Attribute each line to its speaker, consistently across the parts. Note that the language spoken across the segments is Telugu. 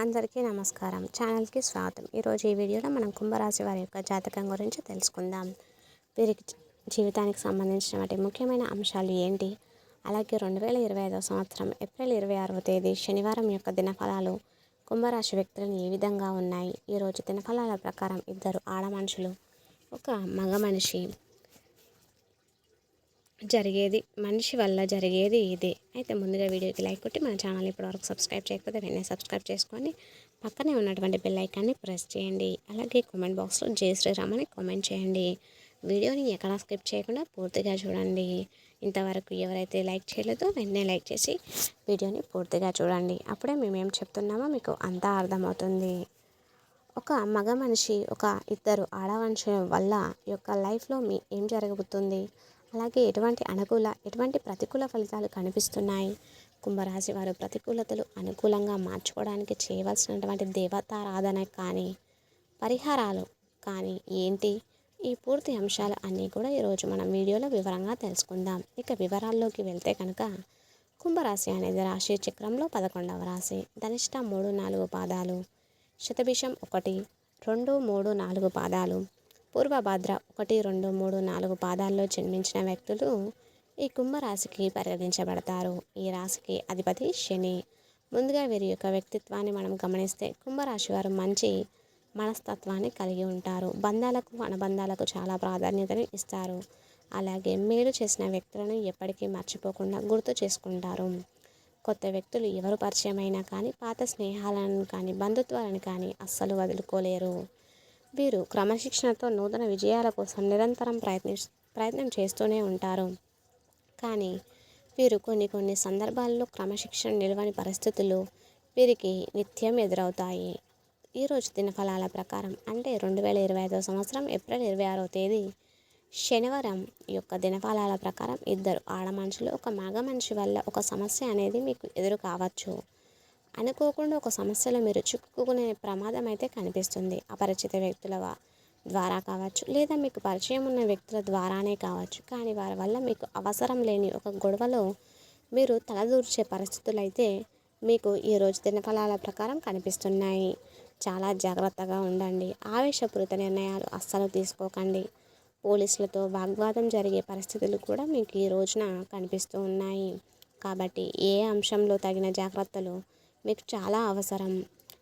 Speaker 1: అందరికీ నమస్కారం. ఛానల్కి స్వాగతం. ఈరోజు ఈ వీడియోలో మనం కుంభరాశి వారి యొక్క జాతకం గురించి తెలుసుకుందాం. వీరికి జీవితానికి సంబంధించిన వాటి ముఖ్యమైన అంశాలు ఏంటి? అలాగే రెండు వేల ఇరవై ఐదవ సంవత్సరం ఏప్రిల్ ఇరవై ఆరవ తేదీ శనివారం యొక్క దినఫలాలు కుంభరాశి వ్యక్తులను ఏ విధంగా ఉన్నాయి? ఈరోజు దినఫలాల ప్రకారం ఇద్దరు ఆడ మనుషులు ఒక మగ మనిషి జరిగేది మనిషి వల్ల జరిగేది ఇదే. అయితే ముందుగా వీడియోకి లైక్ కొట్టి మన ఛానల్ ఇప్పటివరకు సబ్స్క్రైబ్ చేయకపోతే వెంటనే సబ్స్క్రైబ్ చేసుకొని పక్కనే ఉన్నటువంటి బెల్ ఐకాన్ని ప్రెస్ చేయండి. అలాగే కామెంట్ బాక్స్లో జై శ్రీరామ్ అని కామెంట్ చేయండి. వీడియోని ఎక్కడా స్కిప్ చేయకుండా పూర్తిగా చూడండి. ఇంతవరకు ఎవరైతే లైక్ చేయలేదో వెంటనే లైక్ చేసి వీడియోని పూర్తిగా చూడండి. అప్పుడే మేమేం చెప్తున్నామో మీకు అంతా అర్థమవుతుంది. ఒక మగ మనిషి ఒక ఇద్దరు ఆడ వల్ల యొక్క లైఫ్లో మీ ఏం జరగబోతుంది? అలాగే ఎటువంటి అనుకూల ఎటువంటి ప్రతికూల ఫలితాలు కనిపిస్తున్నాయి? కుంభరాశి వారు ప్రతికూలతలు అనుకూలంగా మార్చుకోవడానికి చేయవలసినటువంటి దేవతారాధన కానీ పరిహారాలు కానీ ఏంటి? ఈ పూర్తి అంశాలు అన్నీ కూడా ఈరోజు మనం వీడియోలో వివరంగా తెలుసుకుందాం. ఇక వివరాల్లోకి వెళ్తే కనుక కుంభరాశి అనేది రాశి చక్రంలో పదకొండవ రాశి. ధనిష్ట మూడు నాలుగు పాదాలు శతభిషం ఒకటి రెండు మూడు నాలుగు పాదాలు పూర్వభాద్ర ఒకటి రెండు మూడు నాలుగు పాదాల్లో జన్మించిన వ్యక్తులు ఈ కుంభరాశికి పరిగణించబడతారు. ఈ రాశికి అధిపతి శని. ముందుగా వీరి యొక్క వ్యక్తిత్వాన్ని మనం గమనిస్తే కుంభరాశి వారు మంచి మనస్తత్వాన్ని కలిగి ఉంటారు. బంధాలకు అనుబంధాలకు చాలా ప్రాధాన్యతను ఇస్తారు. అలాగే మేలు చేసిన వ్యక్తులను ఎప్పటికీ మర్చిపోకుండా గుర్తు చేసుకుంటారు. కొత్త వ్యక్తులు ఎవరు పరిచయమైనా కానీ పాత స్నేహాలను కానీ బంధుత్వాలను కానీ అస్సలు వదులుకోలేరు. వీరు క్రమశిక్షణతో నూతన విజయాల కోసం నిరంతరం ప్రయత్ని ప్రయత్నం చేస్తూనే ఉంటారు. కానీ వీరు కొన్ని కొన్ని సందర్భాల్లో క్రమశిక్షణ నిలవని పరిస్థితులు వీరికి నిత్యం ఎదురవుతాయి. ఈరోజు దినఫలాల ప్రకారం అంటే రెండు వేల ఇరవై ఐదవ సంవత్సరం ఏప్రిల్ ఇరవై ఆరవ తేదీ శనివారం యొక్క దినఫలాల ప్రకారం ఇద్దరు ఆడ మనుషులు ఒక మగ మనిషి వల్ల ఒక సమస్య అనేది మీకు ఎదురు కావచ్చు అనుకోకుండా ఒక సమస్యలో మీరు చిక్కుకునే ప్రమాదం అయితే కనిపిస్తుంది. అపరిచిత వ్యక్తుల ద్వారా కావచ్చు లేదా మీకు పరిచయం ఉన్న వ్యక్తుల ద్వారానే కావచ్చు. కానీ వారి వల్ల మీకు అవసరం లేని ఒక గొడవలో మీరు తలదూర్చే పరిస్థితులు అయితే మీకు ఈరోజు దినఫలాల ప్రకారం కనిపిస్తున్నాయి. చాలా జాగ్రత్తగా ఉండండి. ఆవేశపూరిత నిర్ణయాలు అస్సలు తీసుకోకండి. పోలీసులతో వాగ్వాదం జరిగే పరిస్థితులు కూడా మీకు ఈ రోజున కనిపిస్తూ ఉన్నాయి. కాబట్టి ఏ అంశంలో తగిన జాగ్రత్తలు మీకు చాలా అవసరం.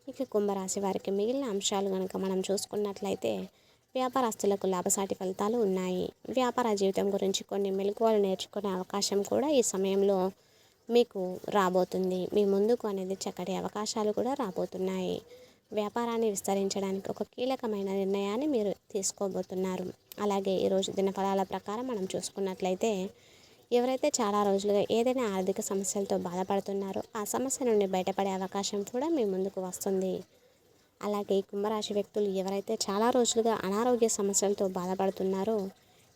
Speaker 1: ఇక కుంభరాశి వారికి మిగిలిన అంశాలు కనుక మనం చూసుకున్నట్లయితే వ్యాపారస్తులకు లాభసాటి ఫలితాలు ఉన్నాయి. వ్యాపార జీవితం గురించి కొన్ని మెలకువలు నేర్చుకునే అవకాశం కూడా ఈ సమయంలో మీకు రాబోతుంది. మీ ముందుకు అనేది చక్కటి అవకాశాలు కూడా రాబోతున్నాయి. వ్యాపారాన్ని విస్తరించడానికి ఒక కీలకమైన నిర్ణయాన్ని మీరు తీసుకోబోతున్నారు. అలాగే ఈరోజు దినఫలాల ప్రకారం మనం చూసుకున్నట్లయితే ఎవరైతే చాలా రోజులుగా ఏదైనా ఆర్థిక సమస్యలతో బాధపడుతున్నారో ఆ సమస్య నుండి బయటపడే అవకాశం కూడా మీ ముందుకు వస్తుంది. అలాగే కుంభరాశి వ్యక్తులు ఎవరైతే చాలా రోజులుగా అనారోగ్య సమస్యలతో బాధపడుతున్నారో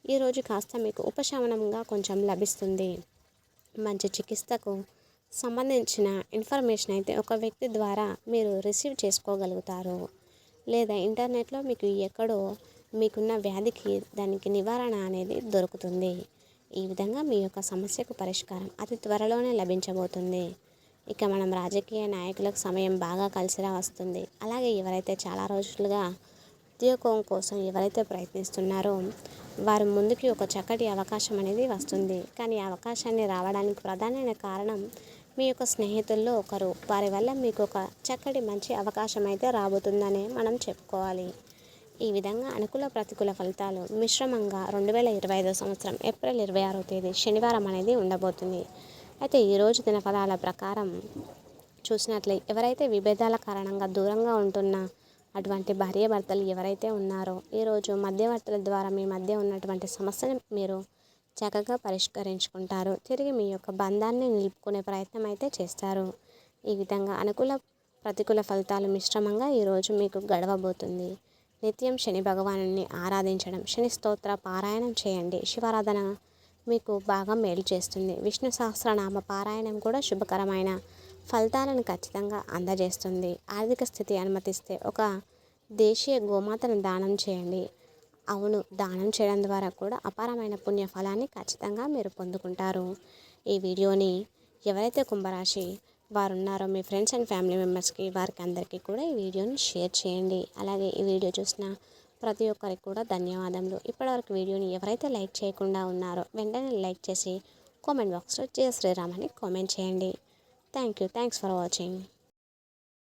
Speaker 1: ఈరోజు కాస్త మీకు ఉపశమనంగా కొంచెం లభిస్తుంది. మంచి చికిత్సకు సంబంధించిన ఇన్ఫర్మేషన్ అయితే ఒక వ్యక్తి ద్వారా మీరు రిసీవ్ చేసుకోగలుగుతారు. లేదా ఇంటర్నెట్లో మీకు ఎక్కడో మీకున్న వ్యాధికి దానికి నివారణ అనేది దొరుకుతుంది. ఈ విధంగా మీ యొక్క సమస్యకు పరిష్కారం అతి త్వరలోనే లభించబోతుంది. ఇక మనం రాజకీయ నాయకులకు సమయం బాగా కలిసిరా వస్తుంది. అలాగే ఎవరైతే చాలా రోజులుగా ఉద్యోగం కోసం ఎవరైతే ప్రయత్నిస్తున్నారో వారి ముందుకి ఒక చక్కటి అవకాశం అనేది వస్తుంది. కానీ అవకాశాన్ని రావడానికి ప్రధానమైన కారణం మీ యొక్క స్నేహితుల్లో ఒకరు. వారి వల్ల మీకు ఒక చక్కటి మంచి అవకాశం అయితే రాబోతుందని మనం చెప్పుకోవాలి. ఈ విధంగా అనుకూల ప్రతికూల ఫలితాలు మిశ్రమంగా రెండు వేల ఇరవై ఐదో సంవత్సరం ఏప్రిల్ ఇరవై ఆరో తేదీ శనివారం అనేది ఉండబోతుంది. అయితే ఈరోజు దినఫలాల ప్రకారం చూసినట్లే ఎవరైతే విభేదాల కారణంగా దూరంగా ఉంటున్న అటువంటి భార్యాభర్తలు ఎవరైతే ఉన్నారో ఈరోజు మధ్యవర్తుల ద్వారా మీ మధ్య ఉన్నటువంటి సమస్యను మీరు చక్కగా పరిష్కరించుకుంటారు. తిరిగి మీ యొక్క బంధాన్ని నిలుపుకునే ప్రయత్నం అయితే చేస్తారు. ఈ విధంగా అనుకూల ప్రతికూల ఫలితాలు మిశ్రమంగా ఈరోజు మీకు గడవబోతుంది. నిత్యం శని భగవానుని ఆరాధించడం. శని స్తోత్ర పారాయణం చేయండి. శివారాధన మీకు బాగా మేలు చేస్తుంది. విష్ణు సహస్రనామ పారాయణం కూడా శుభకరమైన ఫలితాలను ఖచ్చితంగా అందజేస్తుంది. ఆర్థిక స్థితి అనుమతిస్తే ఒక దేశీయ గోమాతను దానం చేయండి. అవును దానం చేయడం ద్వారా కూడా అపారమైన పుణ్య ఫలాన్ని ఖచ్చితంగా మీరు పొందుకుంటారు. ఈ వీడియోని ఎవరైతే కుంభరాశి వారు ఉన్నారో మీ ఫ్రెండ్స్ అండ్ ఫ్యామిలీ మెంబర్స్కి వారికి అందరికీ కూడా ఈ వీడియోని షేర్ చేయండి. అలాగే ఈ వీడియో చూసిన ప్రతి ఒక్కరికి కూడా ధన్యవాదములు. ఇప్పటివరకు వీడియోని ఎవరైతే లైక్ చేయకుండా ఉన్నారో వెంటనే లైక్ చేసి కామెంట్ బాక్స్లో జయ శ్రీరామ్ అని కామెంట్ చేయండి. Thank you thanks for watching.